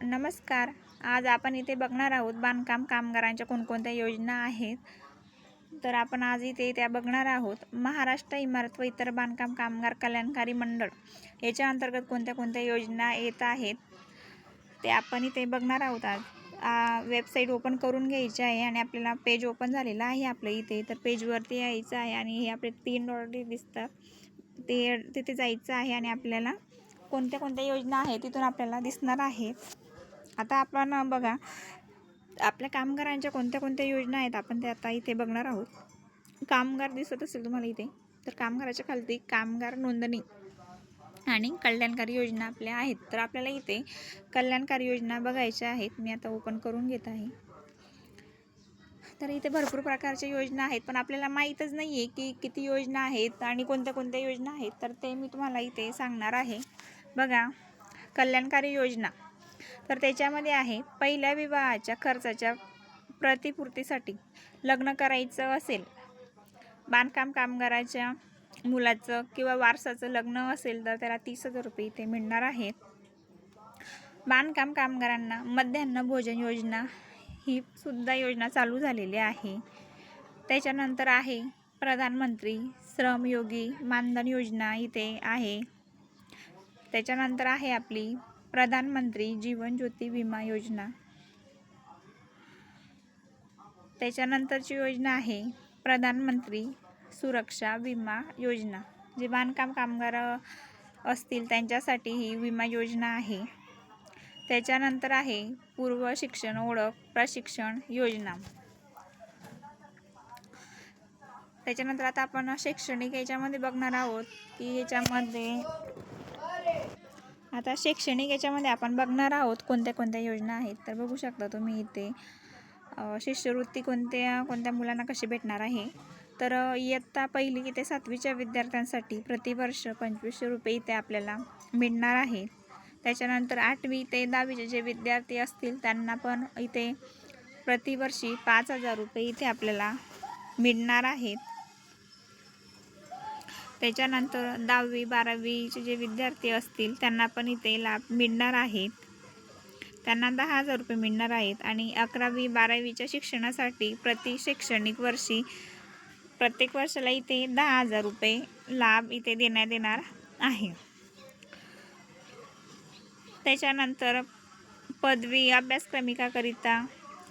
नमस्कार. आज आपण इथे बघणार आहोत बांधकाम कामगारांच्या कोणकोणत्या योजना आहेत. तर आपण आज इथे त्या बघणार आहोत. महाराष्ट्र इमारत व इतर बांधकाम कामगार कल्याणकारी मंडळ याच्या अंतर्गत कोणत्या कोणत्या योजना येत आहेत. ते आपण इथे बघणार आहोत आज. वेबसाईट ओपन करून घ्यायची आहे आणि आपल्याला पेज ओपन झालेला आहे आपलं इथे. तर पेजवरती यायचं आहे आणि हे आपले तीन डॉलर दिसतात. ते तिथे जायचं आहे आणि आपल्याला कोणत्या कोणत्या योजना आहेत तिथून आपल्याला दिसणार आहे आता आपण बघा आपल्या कामगारांच्या कोणत्या कोणत्या योजना आहेत आपण ते आता इथे बघणार आहोत. कामगार दिसत असेल तुम्हाला इथे तर कामगाराच्या खालती कामगार नोंदणी आणि कल्याणकारी योजना आपल्या आहेत. तर आपल्याला इथे कल्याणकारी योजना बघायच्या आहेत मी आता ओपन करून घेत आहे. तर इथे भरपूर प्रकारच्या योजना आहेत पण आपल्याला माहीतच नाही आहे की किती योजना आहेत आणि कोणत्या कोणत्या योजना आहेत. तर ते मी तुम्हाला इथे सांगणार आहे. बघा कल्याणकारी योजना. तर त्याच्यामध्ये आहे पहिल्या विवाहाच्या खर्चाच्या प्रतिपूर्तीसाठी लग्न करायचं असेल बांधकाम कामगाराच्या मुलाचं किंवा वारसाचं लग्न असेल तर त्याला तीस हजार रुपये इथे मिळणार आहेत बांधकाम कामगारांना मध्यान्ह भोजन योजना ही सुद्धा योजना चालू झालेली आहे. त्याच्यानंतर आहे प्रधानमंत्री श्रमयोगी मानधन योजना इथे आहे. त्याच्यानंतर आहे आपली प्रधानमंत्री जीवन ज्योती विमा योजना. त्याच्यानंतरची योजना आहे प्रधानमंत्री सुरक्षा विमा योजना. जे बांधकाम कामगार असतील त्यांच्यासाठी ही विमा योजना आहे. त्याच्यानंतर आहे पूर्व शिक्षण ओळख प्रशिक्षण योजना. त्याच्यानंतर आता आपण शैक्षणिक याच्यामध्ये बघणार आहोत की याच्यामध्ये आता शैक्षणिक याच्यामध्ये आपण बघणार आहोत कोणत्या कोणत्या योजना आहेत. तर बघू शकता तुम्ही इथे शिष्यवृत्ती कोणत्या कोणत्या मुलांना कशी भेटणार आहे. तर इयत्ता पहिली ते सातवीच्या विद्यार्थ्यांसाठी प्रतिवर्ष पंचवीसशे रुपये इथे आपल्याला मिळणार आहे. त्याच्यानंतर आठवी ते दहावीचे जे विद्यार्थी असतील त्यांना पण इथे प्रतिवर्षी पाच हजार रुपये इथे आपल्याला मिळणार आहेत त्याच्यानंतर दहावी बारावीचे जे विद्यार्थी असतील त्यांना पण इथे लाभ मिळणार आहेत. त्यांना दहा हजार रुपये मिळणार आहेत आणि अकरावी बारावीच्या शिक्षणासाठी प्रति शैक्षणिक वर्षी प्रत्येक वर्षाला इथे दहा हजार रुपये लाभ इथे देण्यात येणार आहे. त्याच्यानंतर पदवी अभ्यासक्रमिकाकरिता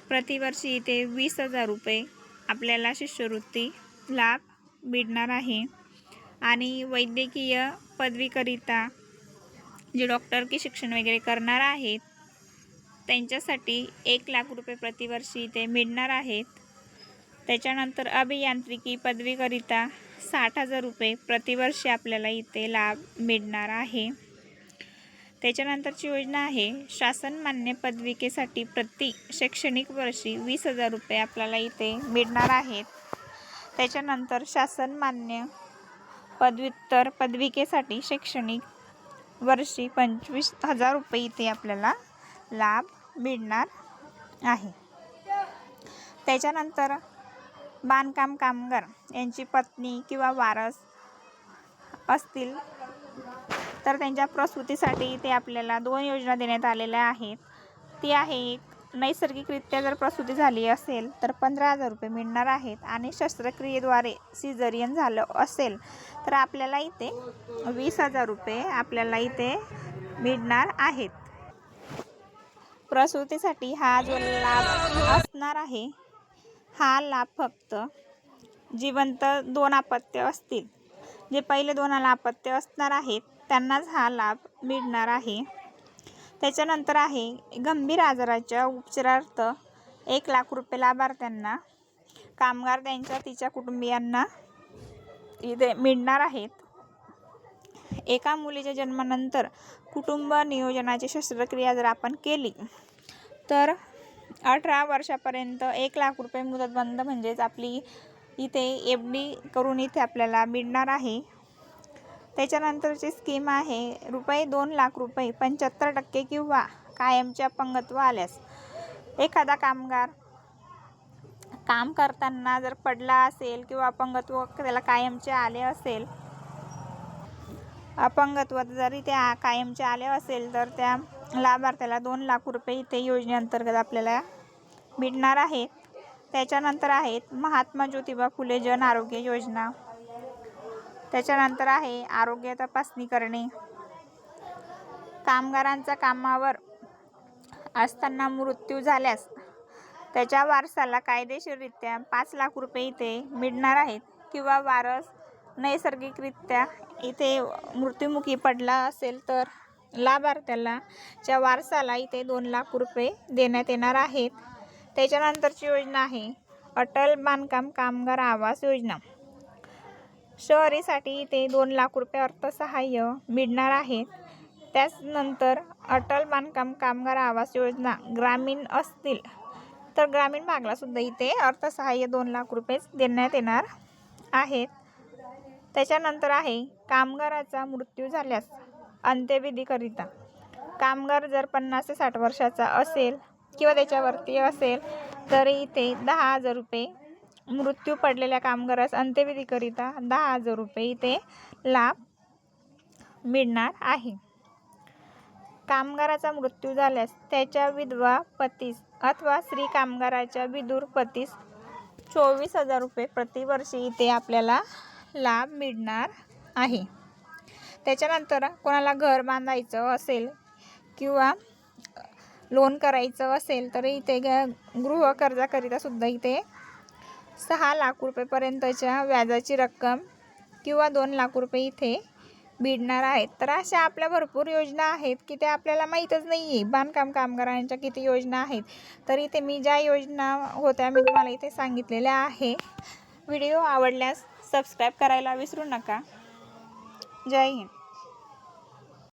प्रतिवर्षी इथे वीस हजार रुपये आपल्याला शिष्यवृत्ती लाभ मिळणार आहे. आणि वैद्यकीय पदवीकरिता जे डॉक्टर की शिक्षण वगैरे करणार आहेत त्यांच्यासाठी एक लाख रुपये प्रतिवर्षी इथे मिळणार आहेत. त्याच्यानंतर अभियांत्रिकी पदवीकरिता साठ हजार रुपये प्रतिवर्षी आपल्याला इथे लाभ मिळणार आहे. त्याच्यानंतरची योजना आहे शासन मान्य पदविकेसाठी प्रति शैक्षणिक वर्षी वीस हजार रुपये आपल्याला इथे मिळणार आहेत. त्याच्यानंतर शासन मान्य पदव्युत्तर पदविकेसाठी शैक्षणिक वर्षी पंचवीस हजार रुपये इथे आपल्याला लाभ मिळणार आहे. त्याच्यानंतर बांधकाम कामगार यांची पत्नी किंवा वारस असतील तर त्यांच्या प्रसूतीसाठी इथे आपल्याला दोन योजना देण्यात आलेल्या आहेत. ती आहे एक नैसर्गिकरित्या जर प्रसूती झाली असेल तर पंधरा हजार रुपये मिळणार आहेत आणि शस्त्रक्रियेद्वारे सिझरियन झालं असेल तर आपल्याला इथे वीस हजार रुपये आपल्याला इथे मिळणार आहेत. प्रसूतीसाठी हा जो लाभ असणार आहे हा लाभ फक्त जिवंत दोन अपत्य असतील. जे पहिले दोन अपत्य असणार आहेत त्यांनाच हा लाभ मिळणार आहे. त्याच्यानंतर आहे गंभीर आजाराच्या उपचारार्थ एक लाख रुपये लाभार्थ्यांना कामगार त्यांच्या तिच्या कुटुंबियांना इथे मिळणार आहेत. एका मुलीच्या जन्मानंतर कुटुंब नियोजनाची शस्त्रक्रिया जर आपण केली तर अठरा वर्षापर्यंत एक लाख रुपये मुदतबंद म्हणजेच आपली इथे एफ डी करून इथे आपल्याला मिळणार आहे. त्याच्यानंतरची स्कीम आहे रुपये दोन लाख रुपये पंच्याहत्तर टक्के किंवा कायमचे अपंगत्व आल्यास. एखादा कामगार काम करताना जर पडला असेल किंवा अपंगत्व त्याला कायमचे आले असेल अपंगत्व जरी त्या कायमचे आले असेल तर त्या लाभार्थ्याला दोन लाख रुपये इथे योजनेअंतर्गत आपल्याला मिळणार आहेत त्याच्यानंतर आहेत महात्मा ज्योतिबा फुले जन आरोग्य योजना. त्याच्यानंतर आहे आरोग्य तपासणी करणे. कामगारांचा कामावर असताना मृत्यू झाल्यास त्याच्या वारसाला कायदेशीररित्या पाच लाख रुपये इथे मिळणार आहेत किंवा वारस नैसर्गिकरित्या इथे मृत्युमुखी पडला असेल तर लाभार्थ्याला च्या वारसाला इथे दोन लाख रुपये देण्यात येणार आहेत. त्याच्यानंतरची योजना आहे अटल बांधकाम कामगार आवास योजना. शहरीसाठी इथे दोन लाख रुपये अर्थसहाय्य मिळणार आहेत. त्याचनंतर अटल बांधकाम कामगार आवास योजना ग्रामीण असतील तर ग्रामीण भागालासुद्धा इथे अर्थसहाय्य दोन लाख रुपयेच देण्यात येणार आहेत. त्याच्यानंतर आहे कामगाराचा मृत्यू झाल्यास अंत्यविधीकरिता. कामगार जर पन्नास ते साठ वर्षाचा असेल किंवा त्याच्यावरती असेल तर इथे दहा हजार रुपये मृत्यू पडलेल्या कामगारास अंत्यविधीकरिता दहा हजार रुपये इथे लाभ मिळणार आहे. कामगाराचा मृत्यू झाल्यास त्याच्या विधवा पतीस अथवा स्त्री कामगाराच्या विदूर पतीस चोवीस हजार रुपये प्रतिवर्षी इथे आपल्याला लाभ मिळणार आहे. त्याच्यानंतर कोणाला घर बांधायचं असेल किंवा लोन करायचं असेल तर इथे ग गृह कर्जाकरिता सुद्धा इथे सहा लाख रुपयेपर्यंतच्या व्याजाची रक्कम किंवा दोन लाख रुपये इथे भिडणार आहेत. तर अशा आपल्या भरपूर योजना आहेत की त्या आपल्याला माहीतच नाही आहे बांधकाम कामगारांच्या किती योजना आहेत. तर इथे मी ज्या योजना होत्या मी तुम्हाला इथे सांगितलेल्या आहे. व्हिडिओ आवडल्यास सबस्क्राईब करायला विसरू नका. जय हिंद.